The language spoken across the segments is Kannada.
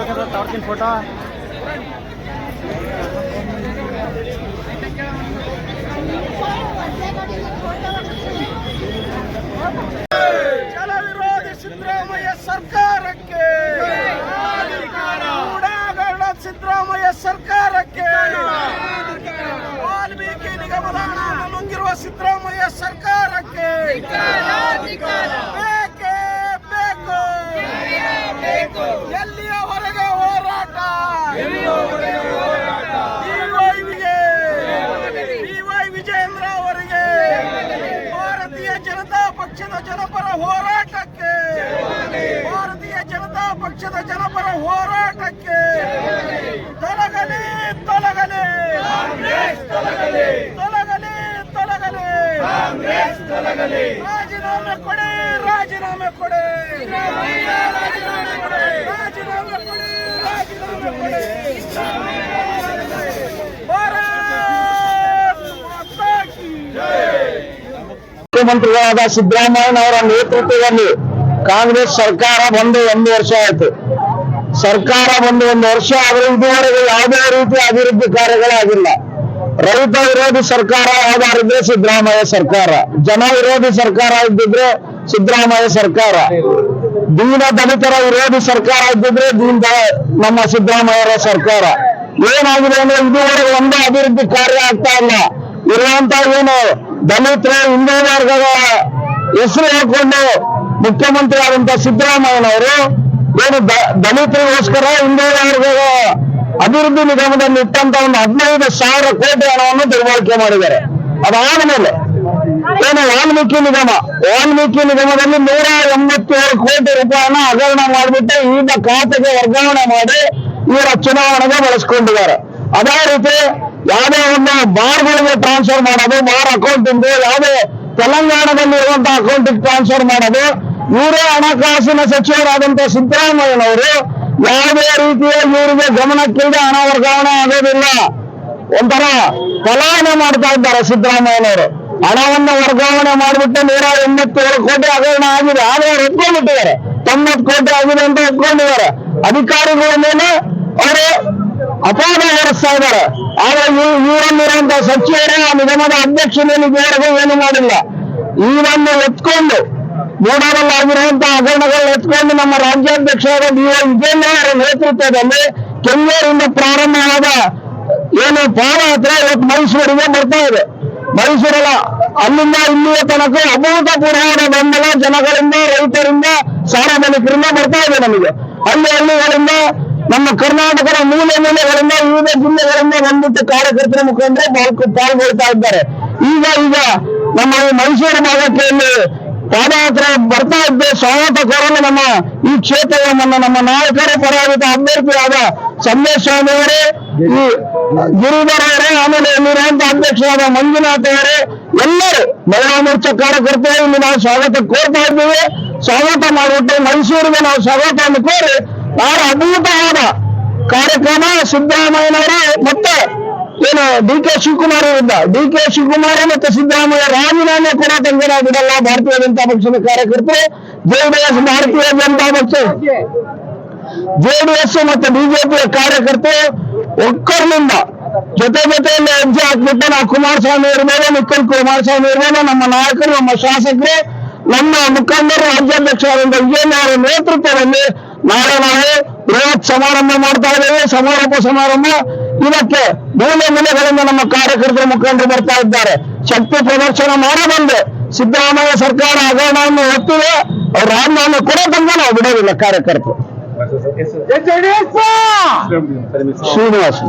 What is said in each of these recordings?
ಬೇಕಾದ್ರೆ ತಗೊಳ್ತೀನಿ ಫೋಟೋ ಸಿದ್ದರಾಮಯ್ಯ ಸರ್ಕಾರಕ್ಕೆ. ಸಿದ್ದರಾಮಯ್ಯ ಸರ್ಕಾರಕ್ಕೆ. ವಾಲ್ಮೀಕಿ ನಿಗಮದ ನುಂಗಿರುವ ಸಿದ್ದರಾಮಯ್ಯ ಸರ್ಕಾರಕ್ಕೆ. ಜನತಾ ಪಕ್ಷದ ಜನಪರ ಹೋರಾಟಕ್ಕೆ. ಭಾರತೀಯ ಜನತಾ ಪಕ್ಷದ ಜನಪರ ಹೋರಾಟಕ್ಕೆ. ತೊಲಗಲಿ ತೊಲಗಲಿ. ತೊಲಗಲಿ. ತೊಲಗಲಿ ರಾಜೀನಾಮೆ ಕೊಡಿ. ರಾಜೀನಾಮೆ ಕೊಡಿ. ರಾಜೀನಾಮೆ ಕೊಡಿ ರಾಜೀನಾಮೆ ಕೊಡಿ ಭಾರತ್ ಮಾತಾ ಕಿ ಮುಖ್ಯಮಂತ್ರಿಗಳಾದ ಸಿದ್ದರಾಮಯ್ಯನವರ ನೇತೃತ್ವದಲ್ಲಿ ಕಾಂಗ್ರೆಸ್ ಸರ್ಕಾರ ಬಂದು ಒಂದು ವರ್ಷ ಆಯಿತು. ಸರ್ಕಾರ ಬಂದು ಒಂದು ವರ್ಷ ಆದ್ರೆ ಇದುವರೆಗೆ ಯಾವುದೇ ರೀತಿಯ ಅಭಿವೃದ್ಧಿ ಕಾರ್ಯಗಳಾಗಿಲ್ಲ. ರೈತ ವಿರೋಧಿ ಸರ್ಕಾರ ಯಾವ್ದಾರಿದ್ರೆ ಸಿದ್ದರಾಮಯ್ಯ ಸರ್ಕಾರ. ಜನ ವಿರೋಧಿ ಸರ್ಕಾರ ಇದ್ದಿದ್ರೆ ಸಿದ್ದರಾಮಯ್ಯ ಸರ್ಕಾರ. ದೀನ ದಲಿತರ ವಿರೋಧಿ ಸರ್ಕಾರ ಇದ್ದಿದ್ರೆ ದೀನ ನಮ್ಮ ಸಿದ್ದರಾಮಯ್ಯರ ಸರ್ಕಾರ. ಏನಾಗಿದೆ ಅಂದ್ರೆ ಇದುವರೆಗೆ ಒಂದೇ ಅಭಿವೃದ್ಧಿ ಕಾರ್ಯ ಆಗ್ತಾ ಇಲ್ಲ. ಇರುವಂತ ಏನು ದಲಿತರ ಹಿಂದೂ ವರ್ಗದ ಹೆಸರು ಹೇಳ್ಕೊಂಡು ಮುಖ್ಯಮಂತ್ರಿ ಆದಂತ ಸಿದ್ದರಾಮಯ್ಯನವರು ಏನು ದಲಿತರಿಗೋಸ್ಕರ ಹಿಂದೂ ವರ್ಗದ ಅಭಿವೃದ್ಧಿ ನಿಗಮದಲ್ಲಿ ಇಟ್ಟಂತ ಒಂದು ಹದಿನೈದು ಸಾವಿರ ಕೋಟಿ ಹಣವನ್ನು ದುರ್ಬಳಕೆ ಮಾಡಿದ್ದಾರೆ. ಅದಾದ ಮೇಲೆ ಏನು ವಾಲ್ಮೀಕಿ ನಿಗಮ, ವಾಲ್ಮೀಕಿ ನಿಗಮದಲ್ಲಿ ನೂರ ಎಂಬತ್ತೇಳು ಕೋಟಿ ರೂಪಾಯಿನ ಹಗರಣ ಮಾಡಿಬಿಟ್ಟು ಈಗ ಖಾತೆಗೆ ವರ್ಗಾವಣೆ ಮಾಡಿ ಇವರ ಚುನಾವಣೆಗೆ ಬಳಸ್ಕೊಂಡಿದ್ದಾರೆ. ಅದೇ ರೀತಿ ಯಾವುದೇ ಒಂದು ಬಾರ್ಗಳಿಗೆ ಟ್ರಾನ್ಸ್ಫರ್ ಮಾಡೋದು ಬಾರ್ ಅಕೌಂಟ್ ಇಂದು ಯಾವುದೇ ತೆಲಂಗಾಣದಲ್ಲಿ ಇರುವಂತಹ ಅಕೌಂಟಿಗೆ ಟ್ರಾನ್ಸ್ಫರ್ ಮಾಡೋದು, ಇವರೇ ಹಣಕಾಸಿನ ಸಚಿವರಾದಂತ ಸಿದ್ದರಾಮಯ್ಯನವರು ಯಾವುದೇ ರೀತಿಯ ಇವರಿಗೆ ಗಮನಕ್ಕಿಲ್ಲದೆ ಹಣ ವರ್ಗಾವಣೆ ಆಗೋದಿಲ್ಲ. ಒಂಥರ ಪಲಾಯನ ಮಾಡ್ತಾ ಇದ್ದಾರೆ ಸಿದ್ದರಾಮಯ್ಯನವರು. ಹಣವನ್ನು ವರ್ಗಾವಣೆ ಮಾಡಿಬಿಟ್ಟು ನೂರ ಎಂಬತ್ತೇಳು ಕೋಟಿ ಹಗರಣ ಆಗಿದೆ. ಆದರೆ ಅವ್ರು ಒಪ್ಕೊಂಡ್ಬಿಟ್ಟಿದ್ದಾರೆ. ತೊಂಬತ್ತು ಕೋಟಿ ಆಗಿದೆ ಅಂತ ಒಪ್ಕೊಂಡಿದ್ದಾರೆ. ಅಧಿಕಾರಿಗಳ ಮೇಲೆ ಅವರು ಅಪಾದ ಹೊರಿಸ್ತಾ ಇದ್ದಾರೆ. ಆದ್ರೆ ಇವ್- ಇವರಲ್ಲಿರುವಂತಹ ಸಚಿವರು ಆ ನಿಗಮದ ಅಧ್ಯಕ್ಷನಲ್ಲಿ ಇದುವರೆಗೂ ಏನು ಮಾಡಿಲ್ಲ. ಇವನ್ನ ಎತ್ಕೊಂಡು ಮೂಡಾರಲ್ಲಿ ಆಗಿರುವಂತಹ ಹಗರಣಗಳು ಎತ್ಕೊಂಡು ನಮ್ಮ ರಾಜ್ಯಾಧ್ಯಕ್ಷರಾದ ಡಿ ವೈ ಅವರ ನೇತೃತ್ವದಲ್ಲಿ ಕೆಂಗೇರಿಂದ ಪ್ರಾರಂಭವಾದ ಏನು ಪಾದಯಾತ್ರೆ ಇವತ್ತು ಮೈಸೂರಿಗೆ ಬರ್ತಾ ಇದೆ. ಮೈಸೂರಲ್ಲ, ಅಲ್ಲಿಂದ ಇಲ್ಲಿಯ ತನಕ ಅಭೂತಪೂರ್ವವಾದ ಬೆಂಬಲ ಜನಗಳಿಂದ, ರೈತರಿಂದ, ಸಾರ್ವಜನಿಕರಿಂದ ಬರ್ತಾ ಇದೆ ನಮಗೆ. ಅಲ್ಲಿ ಹಳ್ಳಿಗಳಿಂದ ನಮ್ಮ ಕರ್ನಾಟಕದ ಮೂಲೆ ಮೂಲೆಗಳಿಂದ ವಿವಿಧ ಜಿಲ್ಲೆಗಳಿಂದ ಬಂದಿದ್ದ ಕಾರ್ಯಕರ್ತರ ಮುಖಾಂತರ ಪಾಲ್ಗೊ ಪಾಲ್ಗೊಳ್ತಾ ಇದ್ದಾರೆ. ಈಗ ಈಗ ನಮ್ಮ ಮೈಸೂರು ಭಾಗಕ್ಕೆ ಪಾದಯಾತ್ರೆ ಬರ್ತಾ ಇದ್ದೆ ಸ್ವಾಗತ ಕೋರಲು ನಮ್ಮ ಈ ಕ್ಷೇತ್ರದ ನಮ್ಮ ನಮ್ಮ ನಾಯಕರ ಪರಾಜಿತ ಅಭ್ಯರ್ಥಿಯಾದ ಸಂದೇಶ್ ಸ್ವಾಮಿ ಅವರೇ, ಈ ಗಿರಿಧರ್ ಅವರೇ, ಆಮೇಲೆ ನಿರಾಂತ ಅಧ್ಯಕ್ಷರಾದ ಮಂಜುನಾಥ್ ಅವರೇ, ಎಲ್ಲರೂ ಮಹಿಳಾ ಮೋರ್ಚಾ ಕಾರ್ಯಕರ್ತರು ಇಲ್ಲಿ ನಾವು ಸ್ವಾಗತ ಕೋರ್ತಾ ಇದ್ದೇವೆ. ಸ್ವಾಗತ ಮಾಡಿಬಿಟ್ಟು ಮೈಸೂರಿಗೆ ನಾವು ಸ್ವಾಗತವನ್ನು ಕೋರಿ ನಾವು ಅದ್ಭುತವಾದ ಕಾರ್ಯಕ್ರಮ ಸಿದ್ದರಾಮಯ್ಯನವರು ಮತ್ತೆ ಏನು ಡಿ ಕೆ ಶಿವಕುಮಾರ್ ವಿರುದ್ಧ ಡಿ ಕೆ ಶಿವಕುಮಾರ್ ಮತ್ತೆ ಸಿದ್ದರಾಮಯ್ಯ ರಾಜೀನಾಮೆ ಕೂಡ ತಂಗಿನ ಬಿಡಲ್ಲ ಭಾರತೀಯ ಜನತಾ ಪಕ್ಷದ ಕಾರ್ಯಕರ್ತರು, ಜೆಡಿಎಸ್ ಭಾರತೀಯ ಜನತಾ ಪಕ್ಷ, ಜೆಡಿಎಸ್ ಮತ್ತು ಬಿಜೆಪಿಯ ಕಾರ್ಯಕರ್ತರು ಒಕ್ಕರ್ನಿಂದ ಜೊತೆ ಜೊತೆಯಲ್ಲಿ ಹೆಜ್ಜೆ ಹಾಕ್ಬಿಟ್ಟು ನಾವು ಕುಮಾರಸ್ವಾಮಿ ಇರ್ಬೋದು ನಿಖಿಲ್ ಕುಮಾರಸ್ವಾಮಿ ಇರ್ಬೋದು ನಮ್ಮ ನಾಯಕರು, ನಮ್ಮ ಶಾಸಕರು, ನಮ್ಮ ಮುಖಂಡರು ರಾಜ್ಯಾಧ್ಯಕ್ಷರಾದಂತ ವಿಜಯನಾರಾಯಣ ನೇತೃತ್ವದಲ್ಲಿ ನಾಳೆ ನಾವು ಬೃಹತ್ ಸಮಾರಂಭ ಮಾಡ್ತಾ ಇದ್ದೇವೆ. ಸಮಾರೋಪ ಸಮಾರಂಭ. ಇದಕ್ಕೆ ಮೂಲೆ ಮೂಲೆಗಳಿಂದ ನಮ್ಮ ಕಾರ್ಯಕರ್ತರು ಮುಖಂಡರು ಬರ್ತಾ ಇದ್ದಾರೆ. ಶಕ್ತಿ ಪ್ರದರ್ಶನ ಮಾಡಿ ಬಂದೆ. ಸಿದ್ದರಾಮಯ್ಯ ಸರ್ಕಾರ ಹಗರಣವನ್ನು ಒತ್ತಿದೆ ಅವ್ರ ರಾಜೀನಾಮೆ ಕೂಡ ತಂದ ನಾವು ಬಿಡೋದಿಲ್ಲ ಕಾರ್ಯಕರ್ತರು. ಶ್ರೀನಿವಾಸ.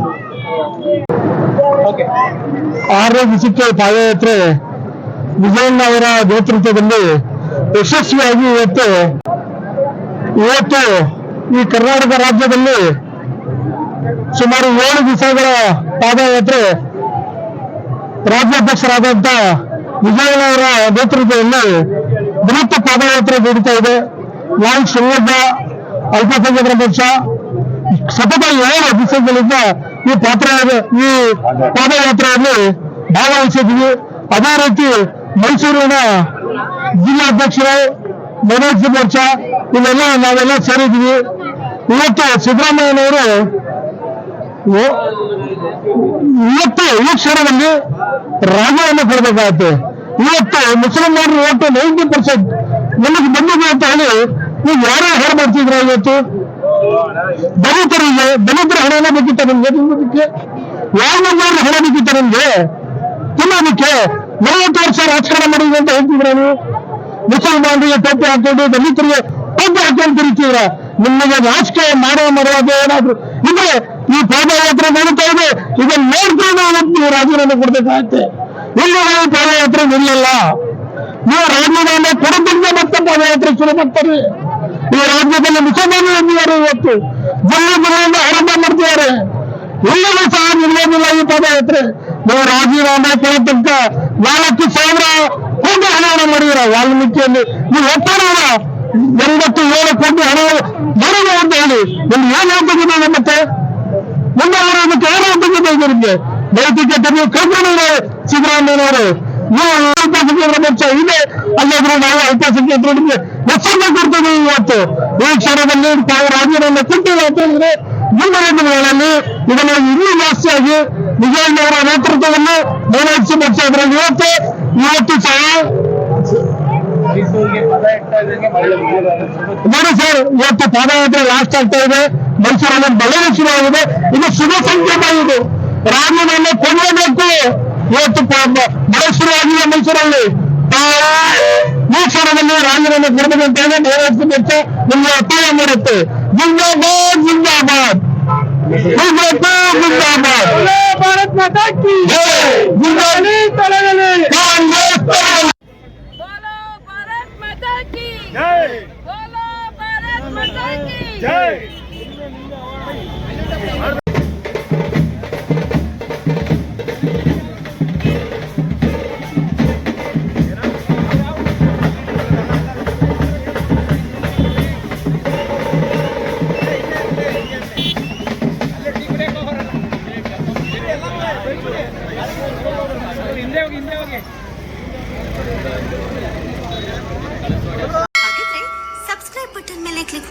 ಆರನೇ ದಿವಸಕ್ಕೆ ಪಾದಯಾತ್ರೆ ವಿಜಯಣ್ಣ ಅವರ ನೇತೃತ್ವದಲ್ಲಿ ಯಶಸ್ವಿಯಾಗಿ ಇವತ್ತು ಇವತ್ತು ಈ ಕರ್ನಾಟಕ ರಾಜ್ಯದಲ್ಲಿ ಸುಮಾರು ಏಳು ದಿವಸಗಳ ಪಾದಯಾತ್ರೆ ರಾಜ್ಯಾಧ್ಯಕ್ಷರಾದಂತ ವಿಜಯನ ಅವರ ನೇತೃತ್ವದಲ್ಲಿ ಬೃಹತ್ ಪಾದಯಾತ್ರೆ ನಡೀತಾ ಇದೆ. ವಾಯು ಶಿವಮೊಗ್ಗ, ಅಲ್ಪಸಂಖ್ಯಾತರ ಪಕ್ಷ ಸತತ ಏಳು ದಿವಸಗಳಿಂದ ಈ ಪಾತ್ರ ಈ ಪಾದಯಾತ್ರೆಯಲ್ಲಿ ಭಾಗವಹಿಸಿದ್ವಿ ಅದೇ ರೀತಿ ಮೈಸೂರಿನ ಜಿಲ್ಲಾಧ್ಯಕ್ಷರು, ಮನೋಜ್ ಮೋರ್ಚಾ ಇವೆಲ್ಲ ನಾವೆಲ್ಲ ಸೇರಿದ್ವಿ. ಇವತ್ತು ಸಿದ್ದರಾಮಯ್ಯನವರು ಇವ- ಇವತ್ತು ಈ ಕ್ಷಣದಲ್ಲಿ ರಾಜ್ಯವನ್ನು ಕೊಡಬೇಕಾಗುತ್ತೆ. ಇವತ್ತು ಮುಸಲ್ಮಾನರು ಒಟ್ಟು ನೈಂಟಿ ಪರ್ಸೆಂಟ್ ನಮಗೆ ಬಂದಿದೆ ಅಂತ ಹೇಳಿ ನೀವು ಯಾರೋ ಹಾಳು ಮಾಡ್ತಿದ್ರ ಇವತ್ತು? ದಲಿತರಿಗೆ, ದಲಿತರ ಹಣನ ಬೇಕಿತ್ತ ನಿಮ್ಗೆ? ತಿನ್ನೋದಕ್ಕೆ ಯಾವ ಹಣ ಬೇಕಿತ್ತ ನಿಮ್ಗೆ? ತಿನ್ನೋದಕ್ಕೆ ನಲವತ್ತು ವರ್ಷ ರಾಜಕಾರಣ ಮಾಡಿದ್ರೆ ಅಂತ ಹೇಳ್ತಿದ್ರ ನೀವು? ಮುಸಲ್ಮಾನರಿಗೆ ಟೋಪಿ ಹಾಕೊಂಡು ದಲಿತರಿಗೆ ಟೋಪಿ ಹಾಕೊಂಡು ತಿರುಗ್ತಿದ್ರ ನಿಮಗೆ ರಾಜಕೀಯ ಮಾಡೋ ಮರ್ಯಾದೆ ಏನಾದ್ರು ಇದ್ರೆ ಈ ಪಾದಯಾತ್ರೆ ನಡೀತಾ ಇದೆ. ಇದನ್ನ ಇವತ್ತು ನೀವು ರಾಜೀನಾಮೆ ಕೊಡ್ಬೇಕಾಗತ್ತೆ. ಇಲ್ಲಿ ನಾವು ಪಾದಯಾತ್ರೆ ನಿಲ್ಲಲ್ಲ. ನೀವು ರಾಜೀನಾಮೆ ಕೊಡೋದ್ರಿಂದ ಮತ್ತೆ ಪಾದಯಾತ್ರೆ ಶುರು ಮಾಡ್ತಾರೆ. ಈ ರಾಜ್ಯದಲ್ಲಿ ಮುಸಲ್ಮಾನರು ಎಂದಿದ್ದಾರೆ ಇವತ್ತು. ಜಿಲ್ಲೆ ಜಿಲ್ಲೆಯಿಂದ ಆರಂಭ ಮಾಡ್ತಿದ್ದಾರೆ. ಎಲ್ಲರೂ ಸಹ ನಿಲ್ಲೋದಿಲ್ಲ ಈ ಪಾದಯಾತ್ರೆ. ನೀವು ರಾಜೀನಾಮೆ ಕೊಡತಕ್ಕ ನಾಲ್ಕು ಸಾವಿರ ಕೋಟಿ ಹಣವನ್ನು ಮಾಡಿದಿರ ವಾಲ್ಮೀಕಿಯಲ್ಲಿ. ನೀವು ಒಪ್ಪಾರ ಎಂಬತ್ತು ಏಳು ಕೋಟಿ ಹಣ ಬರೋದು ಅಂತ ಹೇಳಿ ನಿಮ್ಗೆ ಏನು ಹೇಳ್ತಿದ್ದೀನಿ ಮತ್ತೆ ಮುಂದೆ ಅವರು ಇದಕ್ಕೆ ಏನು ಹೇಳ್ತಿದ್ದೆ ನಿಮಗೆ ನೈತಿಕತೆ ನೀವು ಕಳ್ಕೊಂಡಿರೋ ಸಿದ್ದರಾಮಯ್ಯನವರು ನೀವು ಅಲ್ಪಸಂಖ್ಯಾತರ ಪಕ್ಷ ಇದೆ ಅಲ್ಲಾದ್ರೂ ನಾವು ಅಲ್ಪಸಂಖ್ಯಾತರಿಗೆ ಹೆಚ್ಚಿಗೆ ಕೊಡ್ತೀವಿ ಇವತ್ತು ಈ ಕ್ಷಣದಲ್ಲಿ ತಾವು ರಾಜೀನಾಮೆ ಕೊಟ್ಟಿಲ್ಲ ಅಂತ ಹೇಳಿದ್ರೆ ಮುಂದಿನ ದಿನಗಳಲ್ಲಿ ಇದನ್ನು ಇನ್ನೂ ಜಾಸ್ತಿಯಾಗಿ ವಿಜಯನಗರ ನೇತೃತ್ವವನ್ನು ನಿರ್ವಹಿಸಿ ಪಕ್ಷ ಅದರಲ್ಲಿ ಇವತ್ತು ಇವತ್ತು ಸಹ ನೋಡಿ ಸರ್ ಇವತ್ತು ಪಾದಯಾತ್ರೆ ಲಾಸ್ಟ್ ಆಗ್ತಾ ಇದೆ. ಮೈಸೂರಲ್ಲಿ ಬೆಳೆದು ಶುರು ಆಗಿದೆ. ಇದು ಶುಭ ಸಂಕೇತ ಇದು. ರಾಮನನ್ನು ಕೊಡಲೇಬೇಕು ಇವತ್ತು ಪ- ಶುರು ಮಳೆ ಶುರುವಾಗಿದೆ ಮೈಸೂರಲ್ಲಿ ಈ ಕ್ಷಣದಲ್ಲಿ ರಾಜನನ್ನು ಕೊಡಬೇಕಂತ ಹೇಳಿ ಬೆಚ್ಚ ನಿಮಗೆ ಒತ್ತಾಯ ಮಾಡುತ್ತೆ. ಜಿಂದಾಬಾದ್ ಜಿಂದಾಬಾದ್. ಜಿಂದಾಬಾದ್ ಜಿಂದಾಬಾದ್. ಭಾರತ್ ಮಾತಾ ಕಾಂಗ್ರೆಸ್ जय जय